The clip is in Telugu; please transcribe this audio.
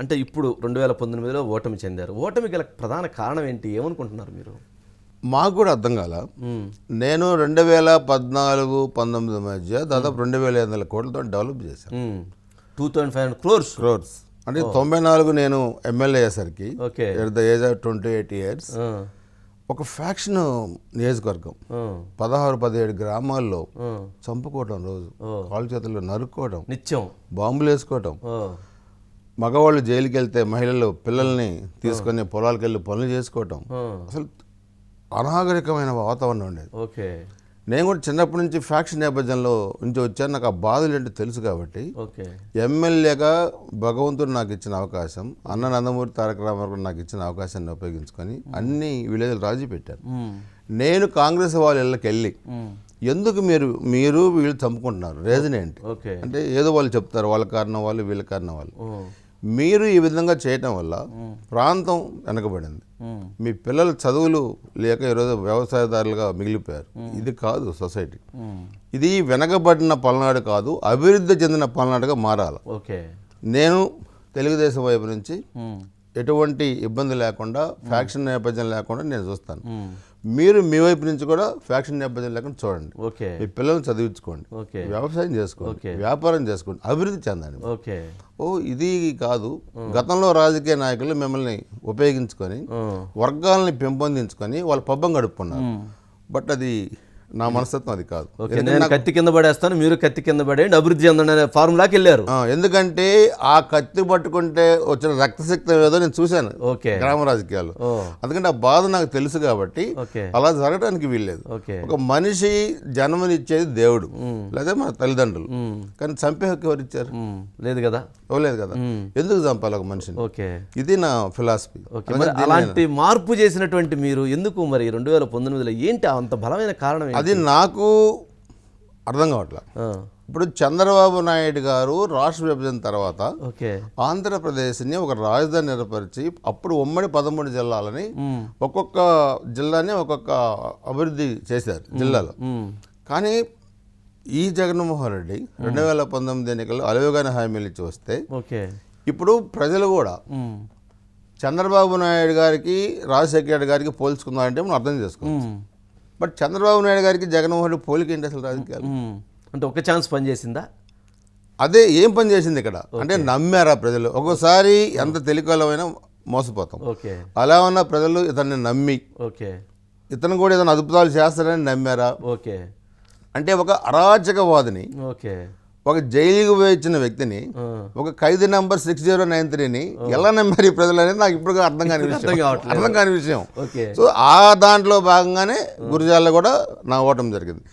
అంటే ఇప్పుడు రెండు వేల పంతొమ్మిదిలో ఓటమి చెందారు. ఓటమి గల ప్రధాన కారణం ఏంటి? ఏమనుకుంటున్నారు మీరు? మాకు కూడా అర్థం కాల. నేను రెండు వేల పద్నాలుగు పంతొమ్మిది మధ్య దాదాపు రెండు వేల ఐదు వందల కోట్లతో డెవలప్ చేశాను. Two thousand five hundred crores crores అంటే తొంభై నాలుగు నేను ఎమ్మెల్యే అయ్యేసరికి at the age of twenty eight years ఒక ఫ్యాక్షన్ నియోజకవర్గం. పదహారు పదిహేడు గ్రామాల్లో. చంపుకోవటం రోజు. కాలు చేతుల్లో నరుక్కోవడం నిత్యం. బాంబులు వేసుకోవటం మగవాళ్ళు జైలుకి వెళ్తే మహిళలు పిల్లల్ని తీసుకొని పొలాలకు వెళ్ళి పనులు చేసుకోవటం అసలు అనాగరికమైన వాతావరణం ఉండేది. ఓకే. నేను కూడా చిన్నప్పటి నుంచి ఫ్యాక్షన్ నేపథ్యంలో నుంచి వచ్చాను. నాకు ఆ బాధలు ఏంటో తెలుసు కాబట్టి ఎమ్మెల్యేగా భగవంతుడు నాకు ఇచ్చిన అవకాశం అన్న నందమూరి తారక రామారావు నాకు ఇచ్చిన అవకాశాన్ని ఉపయోగించుకొని అన్ని విలేజ్లు రాజీ పెట్టాను. నేను కాంగ్రెస్ వాళ్ళ ఇళ్ళకి వెళ్ళి. ఎందుకు మీరు మీరు వీళ్ళు చంపుకుంటున్నారు? రీజన్ ఏంటి? అంటే ఏదో వాళ్ళు చెప్తారు వాళ్ళ కారణం వాళ్ళు వీళ్ళ కారణం వాళ్ళు. మీరు ఈ విధంగా చేయటం వల్ల ప్రాంతం వెనకబడింది. మీ పిల్లల చదువులు లేక ఈరోజు వ్యవసాయదారులుగా మిగిలిపోయారు ఇది కాదు సొసైటీ. ఇది వెనకబడిన పల్నాడు కాదు అభివృద్ధి చెందిన పల్నాడుగా మారాలి ఓకే నేను తెలుగుదేశం వైపు నుంచి. ఎటువంటి ఇబ్బంది లేకుండా ఫ్యాక్షన్ నేపథ్యం లేకుండా నేను చూస్తాను. మీరు మీ వైపు నుంచి కూడా ఫ్యాక్షన్ నేపథ్యం లేకుండా చూడండి. ఓకే. మీ పిల్లల్ని చదివించుకోండి. ఓకే. వ్యవసాయం చేసుకోండి. వ్యాపారం చేసుకోండి. అభివృద్ధి చెందండి ఓకే. ఓ ఇది కాదు. గతంలో రాజకీయ నాయకులు మిమ్మల్ని ఉపయోగించుకొని వర్గాలని పెంపొందించుకొని వాళ్ళ పబ్బం గడుపుకున్నారు. బట్ అది నా మనస్తత్వం అది కాదు. నేను కత్తి కింద పడేస్తాను మీరు కత్తి కింద పడేయండి అభివృద్ధి చెందండి అనే ఫార్ములాకి వెళ్ళారు. ఎందుకంటే ఆ కత్తి పట్టుకుంటే వచ్చిన రక్తశక్తి ఏదో నేను చూశాను ఓకే. గ్రామ రాజకీయాలు అందుకంటే ఆ బాధ నాకు తెలుసు కాబట్టి అలా జరగడానికి వీల్లేదు. ఒక మనిషి జన్మనిచ్చేది దేవుడు లేదా మన తల్లిదండ్రులు. కానీ చంపే హక్కు ఎవరు ఇచ్చారు. లేదు కదా. ఇవ్వలేదు కదా. ఎందుకు చంపాలి ఒక మనిషిని? ఓకే. ఇది నా ఫిలాసఫీ. అలాంటి మార్పు చేసినటువంటి మీరు ఎందుకు మరి రెండు వేల పంతొమ్మిదిలో ఏంటి అంత బలమైన కారణం? అది నాకు అర్థం కావట్లే. ఇప్పుడు చంద్రబాబు నాయుడు గారు రాష్ట్ర విభజన తర్వాత ఓకే. ఆంధ్రప్రదేశ్ని ఒక రాజధాని ఏర్పరిచి అప్పుడు ఉమ్మడి పదమూడు జిల్లాలని. ఒక్కొక్క జిల్లాని ఒక్కొక్క అభివృద్ధి చేశారు జిల్లాలో. కానీ ఈ జగన్మోహన్ రెడ్డి రెండు వేల పంతొమ్మిది ఎన్నికల్లో అలవిగానే హామీలు ఇచ్చి వస్తే ఓకే. ఇప్పుడు ప్రజలు కూడా. చంద్రబాబు నాయుడు గారికి రాజశేఖర రెడ్డి గారికి పోల్చుకున్నారంటే మనం అర్థం చేసుకోవాలి మ్మ్. బట్ చంద్రబాబు నాయుడు గారికి జగన్మోహన్ రెడ్డి పోలిక ఏంటి అసలు రాజకీయాలు. అంటే ఒక ఛాన్స్ పనిచేసిందా? అదే ఏం పని చేసింది ఇక్కడ అంటే నమ్మారా ప్రజలు? ఒక్కోసారి ఎంత తెలికలమైనా మోసపోతాం. అలా ఉన్న ప్రజలు ఇతన్ని నమ్మి ఓకే. ఇతను కూడా ఏదైనా అద్భుతాలు చేస్తారని నమ్మారా? ఓకే. అంటే ఒక అరాచకవాదిని ఓకే. ఒక జైలుకు వేయించిన వ్యక్తిని. ఒక ఖైదీ నంబర్ సిక్స్ జీరో నైన్ త్రీని ఎలా నమ్మారు ఈ ప్రజలు అనేది నాకు ఇప్పుడు అర్థం కాని విషయం. అర్థం కాని విషయం. సో ఆ దాంట్లో భాగంగానే గురిజాల్లో కూడా నా ఓటమి జరిగింది.